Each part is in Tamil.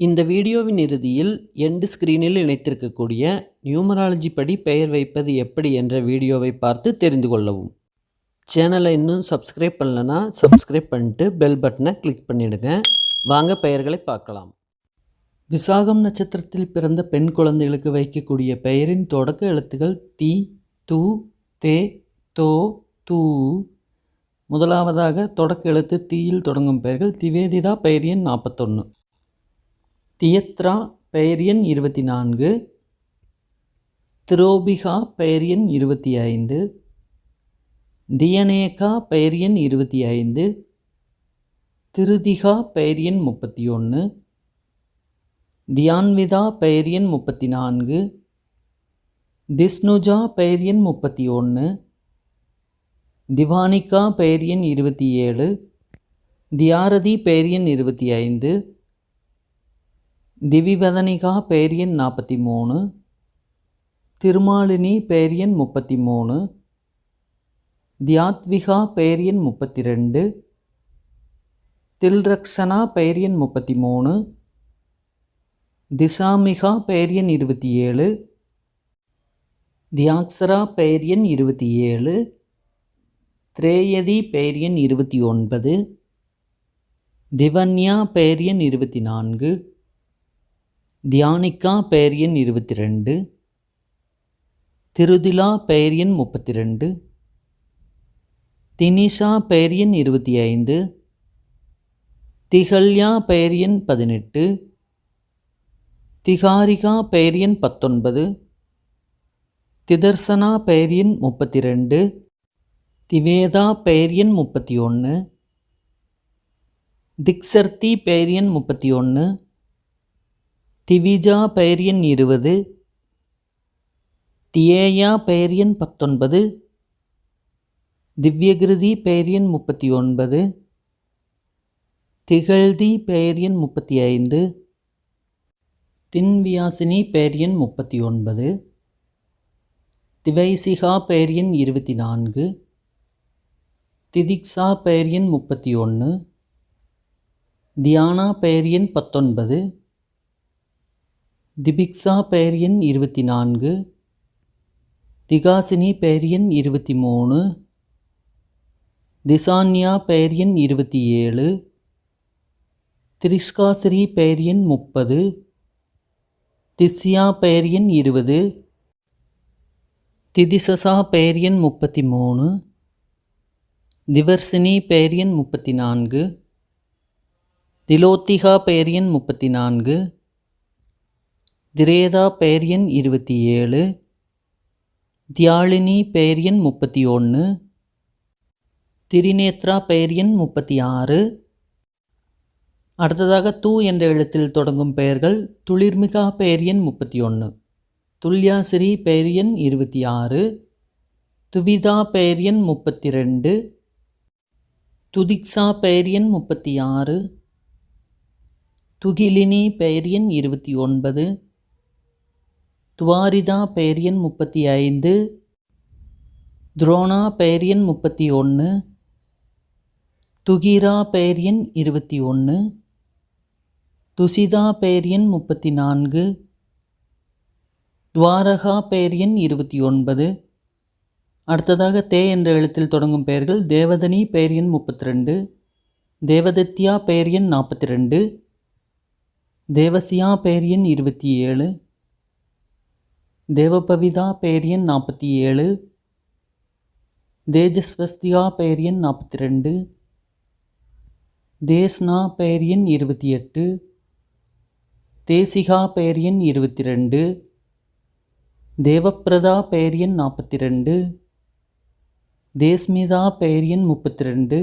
இந்த வீடியோவின் இறுதியில் எண்டு ஸ்க்ரீனில் இணைத்திருக்கக்கூடிய நியூமராலஜி படி பெயர் வைப்பது எப்படி என்ற வீடியோவை பார்த்து தெரிந்து கொள்ளவும். சேனலை இன்னும் சப்ஸ்கிரைப் பண்ணலனா சப்ஸ்கிரைப் பண்ணிட்டு பெல் பட்டனை கிளிக் பண்ணிவிடுங்க வாங்க பெயர்களை பார்க்கலாம். விசாகம் நட்சத்திரத்தில் பிறந்த பெண் குழந்தைகளுக்கு வைக்கக்கூடிய பெயரின் தொடக்க எழுத்துக்கள் தி து தே தோ தூ. முதலாவதாக தொடக்க எழுத்து தீயில் தொடங்கும் பெயர்கள் திவேதிதா பெயர் எண் நாற்பத்தொன்று தியத்ரா பெயர் எண் இருபத்தி நான்கு திரோபிகா பெயர் எண் இருபத்தி ஐந்து தியனேகா பெயர் எண் இருபத்தி ஐந்து திருதிகா பெயர் எண் முப்பத்தி ஒன்று தியான்விதா பெயர் எண் முப்பத்தி நான்கு திஸ்னுஜா பெயர் எண் முப்பத்தி ஒன்று திவானிகா பெயர் எண் இருபத்தி ஏழு தியாரதி பெயர் எண் இருபத்தி ஐந்து திவிவதனிகா பெயர் எண் நாற்பத்தி மூணு திருமாலினி பெயர் எண் முப்பத்தி மூணு தியாத்விகா பெயர் எண் முப்பத்தி ரெண்டு தில்ரக்ஷனா பெயர் எண் முப்பத்தி மூணு திசாமிகா பெயர் எண் இருபத்தி ஏழு தியாக்ஸரா பெயர் எண் இருபத்தி ஏழு திரேயதி பெயர் எண் இருபத்தி ஒன்பது திவன்யா பெயர் எண் இருபத்தி நான்கு தியானிக்கா பெயர் எண் இருபத்தி ரெண்டு திருதிலா பெயர் எண் முப்பத்தி ரெண்டு தினிஷா பெயர் எண் இருபத்தி ஐந்து திகல்யா பெயர் எண் பதினெட்டு திகாரிகா பெயர் எண் பத்தொன்பது திதர்சனா பெயர் எண் முப்பத்தி ரெண்டு திவேதா பெயர் எண் முப்பத்தி ஒன்று திக்சர்த்தி பெயர் எண் முப்பத்தி ஒன்று திவிஜா பெயர் எண் இருபது தியேயா பெயர் எண் பத்தொன்பது திவ்யகிருதி பெயர் எண் முப்பத்தி ஒன்பது திகழ்தி பெயர் எண் முப்பத்தி ஐந்து தின்வியாசினி பெயர் எண் முப்பத்தி ஒன்பது திவைசிகா பெயர் எண் இருபத்தி நான்கு திதிக்ஸா பெயர் எண் முப்பத்தி ஒன்று தியானா பெயர் எண் பத்தொன்பது திபிக்ஸா பெயர் எண் இருபத்தி நான்கு திகாசினி பெயர் எண் இருபத்தி மூணு திசான்யா பெயர் எண் இருபத்தி ஏழு திரிஷ்காசிரி பெயர் எண் முப்பது திஸ்யா பெயர் எண் இருபது திதிசசா பெயர் எண் முப்பத்தி மூணு திவர்சினி பெயர் எண் முப்பத்தி நான்கு திலோத்திகா பெயர் எண் முப்பத்தி நான்கு திரேதா பெயர் எண் இருபத்தி ஏழு தியாழினி பெயர் எண் முப்பத்தி ஒன்று திரிநேத்ரா பெயர் எண் முப்பத்தி ஆறு. அடுத்ததாக தூ என்ற எழுத்தில் தொடங்கும் பெயர்கள் துளிர்மிகா பெயர் எண் முப்பத்தி ஒன்று துல்யாசிரி பெயர் எண் இருபத்தி ஆறு துவிதா பெயர் எண் முப்பத்தி ரெண்டு துதிக்ஸா பெயர் எண் முப்பத்தி ஆறு துகிலினி பெயர் எண் இருபத்தி ஒன்பது துவாரிதா பெயரியன் முப்பத்தி ஐந்து துரோணா பெயரியன் முப்பத்தி ஒன்று துகிரா பெயரியன் இருபத்தி ஒன்று துசிதா பெயரியன் முப்பத்தி நான்கு துவாரகா பெயரியன் இருபத்தி ஒன்பது. அடுத்ததாக தே என்ற எழுத்தில் தொடங்கும் பெயர்கள் தேவதனி பெயரியன் முப்பத்தி ரெண்டு தேவதத்யா பெயரியன் நாற்பத்தி ரெண்டு தேவசியா பெயரியன் இருபத்தி ஏழு தேவபவிதா பேரியன் எண் நாற்பத்தி ஏழு தேஜஸ்வஸ்தியா பேரியன் எண் நாற்பத்தி ரெண்டு தேஸ்னா பேரியன் எண் இருபத்தி எட்டு தேசிகா பேரியன் எண் இருபத்தி ரெண்டு தேவப்பிரதா பேரியன் எண் நாற்பத்தி ரெண்டு தேஸ்மிதா பெயர் எண் முப்பத்தி ரெண்டு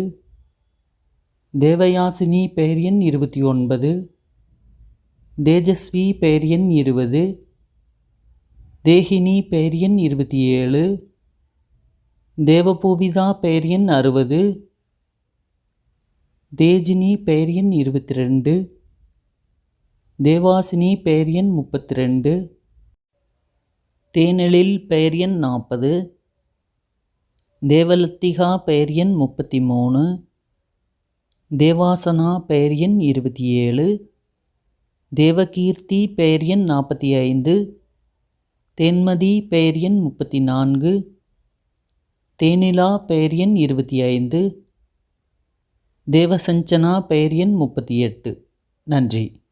தேவயாசினி பெயர் எண் இருபத்தி ஒன்பது தேஜஸ்வி பெயர் எண் இருபது தேகினி பெயர் எண் இருபத்தி ஏழு தேவபூவிதா பெயர் எண் அறுபது தேஜினி பெயர் எண் இருபத்தி ரெண்டு தேவாசினி பெயர் எண் முப்பத்தி ரெண்டு தேனெழில் பெயர் எண் நாற்பது தேவலத்திகா பெயர் எண் முப்பத்தி மூணு தேவாசனா பெயர் எண் இருபத்தி ஏழு தேவகீர்த்தி பெயர் எண் நாற்பத்தி ஐந்து தேன்மதி பெயர் எண் முப்பத்தி நான்கு தேனிலா பெயர் எண் இருபத்தி ஐந்து தேவசஞ்சனா பெயர் எண் முப்பத்தி எட்டு. நன்றி.